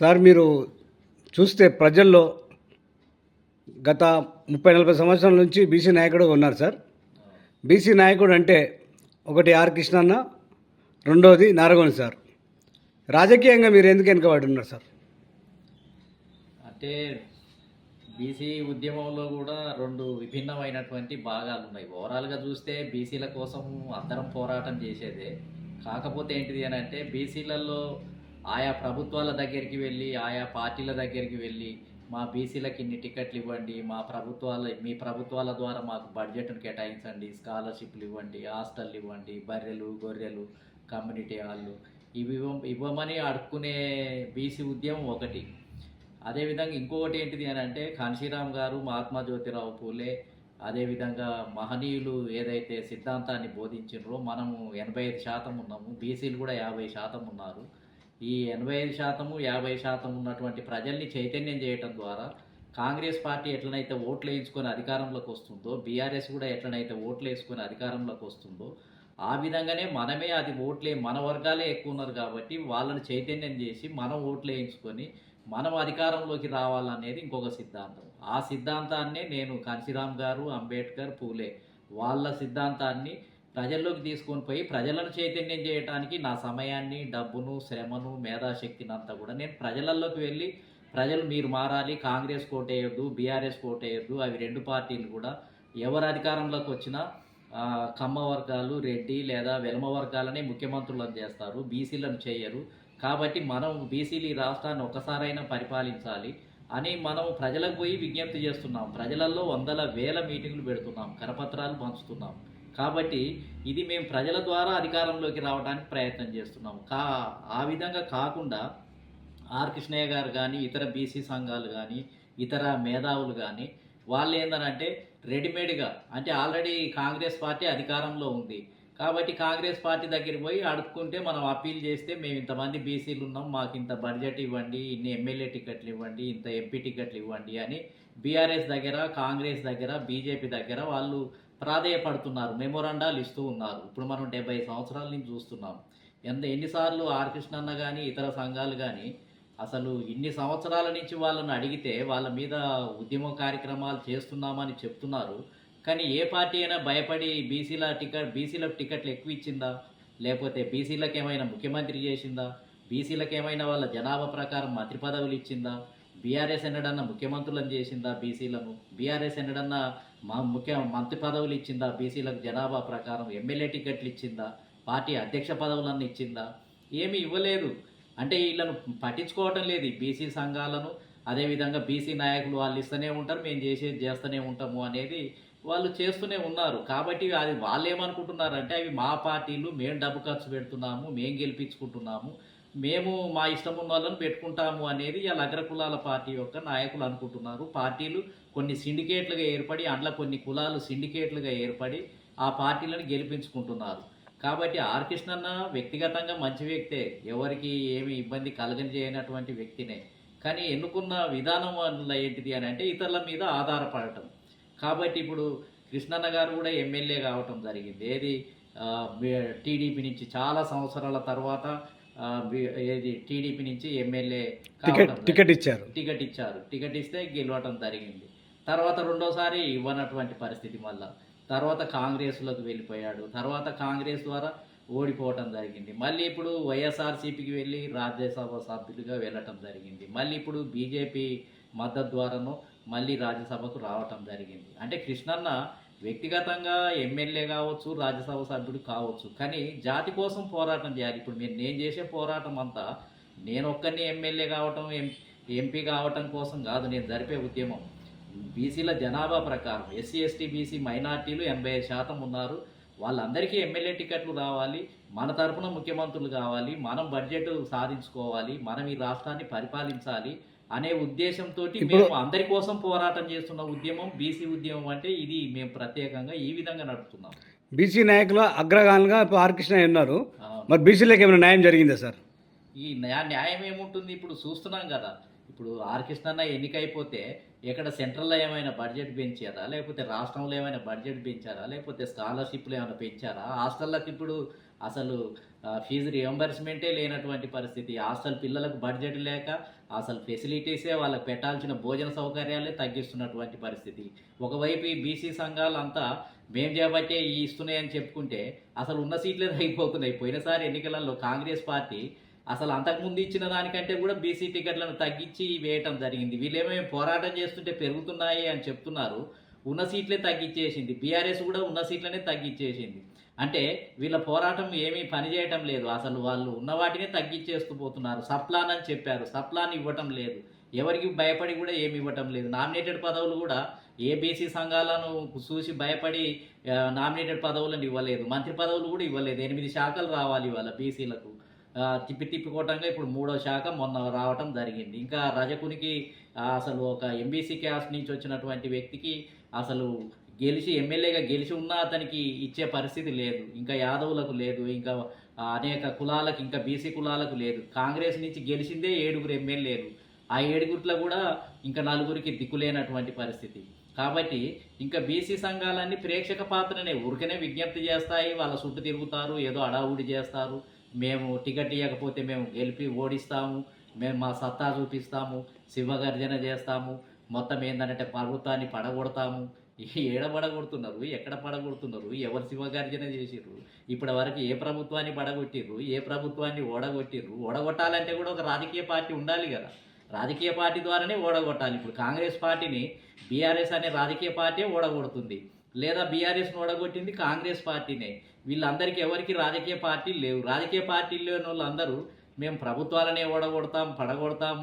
Sir మీరు చూస్తే ప్రజల్లో గత ముప్పై నలభై సంవత్సరాల నుంచి బీసీ నాయకుడు ఉన్నారు సార్. బీసీ నాయకుడు అంటే ఒకటి ఆర్ కృష్ణన్న రెండోది నారగోని సార్. రాజకీయంగా మీరు ఎందుకు వెనుకబడి ఉన్నారు సార్? అంటే బీసీ ఉద్యమంలో కూడా రెండు విభిన్నమైనటువంటి భాగాలు ఉన్నాయి. ఓవరాల్గా చూస్తే బీసీల కోసం అందరం పోరాటం చేసేదే. కాకపోతే ఏంటిది అని అంటే బీసీలలో ఆయా ప్రభుత్వాల దగ్గరికి వెళ్ళి ఆయా పార్టీల దగ్గరికి వెళ్ళి మా బీసీలకు ఇన్ని టికెట్లు ఇవ్వండి మా ప్రభుత్వాల మీ ప్రభుత్వాల ద్వారా మాకు బడ్జెట్ను కేటాయించండి స్కాలర్షిప్లు ఇవ్వండి హాస్టల్ ఇవ్వండి బర్రెలు గొర్రెలు కమ్యూనిటీ హాళ్ళు ఇవి ఇవ్వమని అడుక్కునే బీసీ ఉద్యమం ఒకటి. అదేవిధంగా ఇంకొకటి ఏంటిది అని అంటే కాన్షీరామ్ గారు మహాత్మా జ్యోతిరావు పూలే అదేవిధంగా మహనీయులు ఏదైతే సిద్ధాంతాన్ని బోధించినరో మనము ఎనభై ఐదు శాతం ఉన్నాము బీసీలు కూడా యాభై శాతం ఉన్నారు. ఈ ఎనభై ఐదు శాతము యాభై శాతం ఉన్నటువంటి ప్రజల్ని చైతన్యం చేయటం ద్వారా కాంగ్రెస్ పార్టీ ఎట్లనైతే ఓట్లు వేయించుకొని అధికారంలోకి వస్తుందో బీఆర్ఎస్ కూడా ఎట్లనైతే ఓట్లు వేసుకొని అధికారంలోకి వస్తుందో ఆ విధంగానే మనమే అది ఓట్లే మన వర్గాలే ఎక్కువ ఉన్నారు కాబట్టి వాళ్ళని చైతన్యం చేసి మనం ఓట్లు వేయించుకొని మనం అధికారంలోకి రావాలనేది ఇంకొక సిద్ధాంతం. ఆ సిద్ధాంతాన్నే నేను కాంశీరామ్ గారు అంబేద్కర్ పూలే వాళ్ళ సిద్ధాంతాన్ని ప్రజల్లోకి తీసుకొని పోయి ప్రజలను చైతన్యం చేయడానికి నా సమయాన్ని డబ్బును శ్రమను మేధాశక్తిని అంతా కూడా నేను ప్రజలలోకి వెళ్ళి ప్రజలు మీరు మారాలి కాంగ్రెస్ కోటేయద్దు బీఆర్ఎస్ కోటేయద్దు అవి రెండు పార్టీలు కూడా ఎవరు అధికారంలోకి వచ్చినా కమ్మ వర్గాలు రెడ్డి లేదా వెలమ వర్గాలనే ముఖ్యమంత్రులను చేస్తారు బీసీలను చేయరు. కాబట్టి మనం బీసీలు ఈ రాష్ట్రాన్ని ఒక్కసారైనా పరిపాలించాలి అని మనం ప్రజలకు పోయి విజ్ఞప్తి చేస్తున్నాం. ప్రజలలో వందల వేల మీటింగులు పెడుతున్నాం కరపత్రాలు పంచుతున్నాం. కాబట్టి ఇది మేము ప్రజల ద్వారా అధికారంలోకి రావడానికి ప్రయత్నం చేస్తున్నాం కా ఆ విధంగా కాకుండా ఆర్ కృష్ణయ్య గారు కానీ ఇతర బీసీ సంఘాలు కానీ ఇతర మేధావులు కానీ వాళ్ళు ఏందనంటే రెడీమేడ్గా అంటే ఆల్రెడీ కాంగ్రెస్ పార్టీ అధికారంలో ఉంది. కాబట్టి కాంగ్రెస్ పార్టీ దగ్గరికి పోయి అడుక్కుంటే మనం అప్పీల్ చేస్తే మేము ఇంతమంది బీసీలు ఉన్నాం మాకు ఇంత బడ్జెట్ ఇవ్వండి ఇన్ని ఎమ్మెల్యే టికెట్లు ఇవ్వండి ఇంత ఎంపీ టికెట్లు ఇవ్వండి అని బీఆర్ఎస్ దగ్గర కాంగ్రెస్ దగ్గర బీజేపీ దగ్గర వాళ్ళు ప్రాధేయపడుతున్నారు మెమోరాండాలు ఇస్తూ ఉన్నారు. ఇప్పుడు మనం డెబ్బై సంవత్సరాల నుంచి చూస్తున్నాం. ఎంత ఎన్నిసార్లు ఆర్ కృష్ణన్న కానీ ఇతర సంఘాలు కానీ అసలు ఇన్ని సంవత్సరాల నుంచి వాళ్ళని అడిగితే వాళ్ళ మీద ఉద్యమ కార్యక్రమాలు చేస్తున్నామని చెప్తున్నారు. కానీ ఏ పార్టీ అయినా భయపడి బీసీల టికెట్ బీసీలకు టికెట్లు ఎక్కువ ఇచ్చిందా? లేకపోతే బీసీలకు ఏమైనా ముఖ్యమంత్రి చేసిందా? బీసీలకు ఏమైనా వాళ్ళ జనాభా ప్రకారం మంత్రి పదవులు ఇచ్చిందా? బీఆర్ఎస్ ఎన్నడన్నా ముఖ్యమంత్రులను చేసిందా బీసీలను? బీఆర్ఎస్ ఎన్నడన్నా మా ముఖ్య మంత్రి పదవులు ఇచ్చిందా? బీసీలకు జనాభా ప్రకారం ఎమ్మెల్యే టికెట్లు ఇచ్చిందా? పార్టీ అధ్యక్ష పదవులన్నీ ఇచ్చిందా? ఏమీ ఇవ్వలేదు. అంటే వీళ్ళను పట్టించుకోవటం లేదు బీసీ సంఘాలను. అదేవిధంగా బీసీ నాయకులు వాళ్ళు ఇస్తూనే ఉంటారు మేము చేసేది చేస్తూనే ఉంటాము అనేది వాళ్ళు చేస్తూనే ఉన్నారు. కాబట్టి అది వాళ్ళు ఏమనుకుంటున్నారంటే అవి మా పార్టీలు మేము డబ్బు ఖర్చు పెడుతున్నాము మేము గెలిపించుకుంటున్నాము. మేము మా ఇష్టం ఉన్న వాళ్ళని పెట్టుకుంటాము అనేది ఇలా అగ్రకులాల పార్టీ యొక్క నాయకులు అనుకుంటున్నారు. పార్టీలు కొన్ని సిండికేట్లుగా ఏర్పడి అందులో కొన్ని కులాలు సిండికేట్లుగా ఏర్పడి ఆ పార్టీలను గెలిపించుకుంటున్నారు. కాబట్టి ఆర్కృష్ణన్న వ్యక్తిగతంగా మంచి వ్యక్తే. ఎవరికి ఏమి ఇబ్బంది కలగనిచేయనటువంటి వ్యక్తినే. కానీ ఎన్నుకున్న విధానం వల్ల ఏంటిది అని అంటే ఇతరుల మీద ఆధారపడటం. కాబట్టి ఇప్పుడు కృష్ణన్న గారు కూడా ఎమ్మెల్యే కావటం జరిగింది. ఏది టీడీపీ నుంచి చాలా సంవత్సరాల తర్వాత ఏది టీడీపీ నుంచి ఎమ్మెల్యే టికెట్ టికెట్ ఇచ్చారు. టికెట్ ఇచ్చారు. టికెట్ ఇస్తే గెలవటం జరిగింది. తర్వాత రెండోసారి ఇవ్వనటువంటి పరిస్థితి మళ్ళా. తర్వాత కాంగ్రెస్లోకి వెళ్ళిపోయాడు. తర్వాత కాంగ్రెస్ ద్వారా ఓడిపోవటం జరిగింది. మళ్ళీ ఇప్పుడు వైఎస్ఆర్సీపీకి వెళ్ళి రాజ్యసభ సభ్యులుగా వెళ్ళటం జరిగింది. మళ్ళీ ఇప్పుడు బీజేపీ మద్దతు ద్వారాను మళ్ళీ రాజ్యసభకు రావటం జరిగింది. అంటే కృష్ణన్న వ్యక్తిగతంగా ఎమ్మెల్యే కావచ్చు రాజ్యసభ సభ్యుడు కావచ్చు కానీ జాతి కోసం పోరాటం చేయాలి. ఇప్పుడు మీరు నేను చేసే పోరాటం అంతా నేను ఒక్కరిని ఎమ్మెల్యే కావటం ఎం ఎంపీ కావటం కోసం కాదు నేను జరిపే ఉద్యమం. బీసీల జనాభా ప్రకారం ఎస్సీ ఎస్టీ బీసీ మైనార్టీలు ఎనభై ఐదు శాతం ఉన్నారు. వాళ్ళందరికీ ఎమ్మెల్యే టికెట్లు రావాలి. మన తరఫున ముఖ్యమంత్రులు కావాలి. మనం బడ్జెట్ సాధించుకోవాలి. మనం ఈ రాష్ట్రాన్ని పరిపాలించాలి. అనే ఉద్దేశంతో మేము అందరి కోసం పోరాటం చేస్తున్న ఉద్యమం బీసీ ఉద్యమం అంటే ఇది మేము ప్రత్యేకంగా ఈ విధంగా నడుపుతున్నాం. బీసీ నాయకులు అగ్రగానుగా ఇప్పుడు ఆర్ కృష్ణ ఉన్నారు. మరి బీసీలకు ఏమైనా న్యాయం జరిగిందా సార్? ఈ న్యా- న్యాయం ఏముంటుంది ఇప్పుడు చూస్తున్నాం కదా. ఇప్పుడు ఆర్ కృష్ణన్న ఎన్నికైపోతే ఇక్కడ సెంట్రల్లో ఏమైనా బడ్జెట్ పెంచారా? లేకపోతే రాష్ట్రంలో ఏమైనా బడ్జెట్ పెంచారా? లేకపోతే స్కాలర్షిప్లు ఏమైనా పెంచారా? హాస్టళ్ళకి ఇప్పుడు అసలు ఫీజు రియంబర్స్మెంటే లేనటువంటి పరిస్థితి. హాస్టల్ పిల్లలకు బడ్జెట్ లేక అసలు ఫెసిలిటీసే వాళ్ళకి పెట్టాల్సిన భోజన సౌకర్యాలే తగ్గిస్తున్నటువంటి పరిస్థితి. ఒకవైపు ఈ బీసీ సంఘాలంతా మేం చేపట్టే ఈ ఇస్తున్నాయని చెప్పుకుంటే అసలు ఉన్న సీట్లే అయిపోతున్నాయి. పోయినసారి ఎన్నికలలో కాంగ్రెస్ పార్టీ అసలు అంతకుముందు ఇచ్చిన దానికంటే కూడా బీసీ టికెట్లను తగ్గించి వేయటం జరిగింది. వీళ్ళేమో పోరాటం చేస్తుంటే పెరుగుతున్నాయి అని చెప్తున్నారు. ఉన్న సీట్లే తగ్గించేసింది. బీఆర్ఎస్ కూడా ఉన్న సీట్లనే తగ్గించేసింది. అంటే వీళ్ళ పోరాటం ఏమీ పనిచేయటం లేదు. అసలు వాళ్ళు ఉన్న వాటినే తగ్గించేస్తూ పోతున్నారు. సప్లాన్ అని చెప్పారు. సప్లాన్ ఇవ్వటం లేదు. ఎవరికి భయపడి కూడా ఏమి ఇవ్వటం లేదు. నామినేటెడ్ పదవులు కూడా ఏ బీసీ సంఘాలను చూసి భయపడి నామినేటెడ్ పదవులను ఇవ్వలేదు. మంత్రి పదవులు కూడా ఇవ్వలేదు. ఎనిమిది శాఖలు రావాలి ఇవాళ బీసీలకు తిప్పి తిప్పికోవటంగా ఇప్పుడు మూడో శాఖ మొన్న రావటం జరిగింది. ఇంకా రజకునికి అసలు ఒక ఎంబీసీ క్యాస్ట్ నుంచి వచ్చినటువంటి వ్యక్తికి అసలు గెలిచి ఎమ్మెల్యేగా గెలిచి ఉన్నా అతనికి ఇచ్చే పరిస్థితి లేదు. ఇంకా యాదవులకు లేదు. ఇంకా అనేక కులాలకు ఇంకా బీసీ కులాలకు లేదు. కాంగ్రెస్ నుంచి గెలిచిందే ఏడుగురు ఎమ్మెల్యేలు. ఆ ఏడుగురిలో కూడా ఇంకా నలుగురికి దిక్కులేనటువంటి పరిస్థితి. కాబట్టి ఇంకా బీసీ సంఘాలన్నీ ప్రేక్షక పాత్రనే. ఊరికనే విజ్ఞప్తి చేస్తాయి. వాళ్ళ సుట్టు తిరుగుతారు ఏదో అడావుడి చేస్తారు. మేము టికెట్ ఇవ్వకపోతే మేము గెలిపి ఓడిస్తాము మేము మా సత్తా చూపిస్తాము శివగర్జన చేస్తాము మొత్తం ఏంటంటే ప్రభుత్వాన్ని పడగొడతాము. ఏడ పడగొడుతున్నారు? ఎక్కడ పడగొడుతున్నారు? ఎవరు శివగర్జన చేసిర్రు? ఇప్పటి వరకు ఏ ప్రభుత్వాన్ని పడగొట్టిర్రు? ఏ ప్రభుత్వాన్ని ఓడగొట్టిర్రు? ఓడగొట్టాలంటే కూడా ఒక రాజకీయ పార్టీ ఉండాలి కదా. రాజకీయ పార్టీ ద్వారానే ఓడగొట్టాలి. ఇప్పుడు కాంగ్రెస్ పార్టీని బీఆర్ఎస్ అనే రాజకీయ పార్టీ ఓడగొడుతుంది. లేదా బీఆర్ఎస్ను ఓడగొట్టింది కాంగ్రెస్ పార్టీనే. వీళ్ళందరికీ ఎవరికి రాజకీయ పార్టీలు లేవు. రాజకీయ పార్టీలు లేని వాళ్ళందరూ మేము ప్రభుత్వాలనే ఓడగొడతాం పడగొడతాం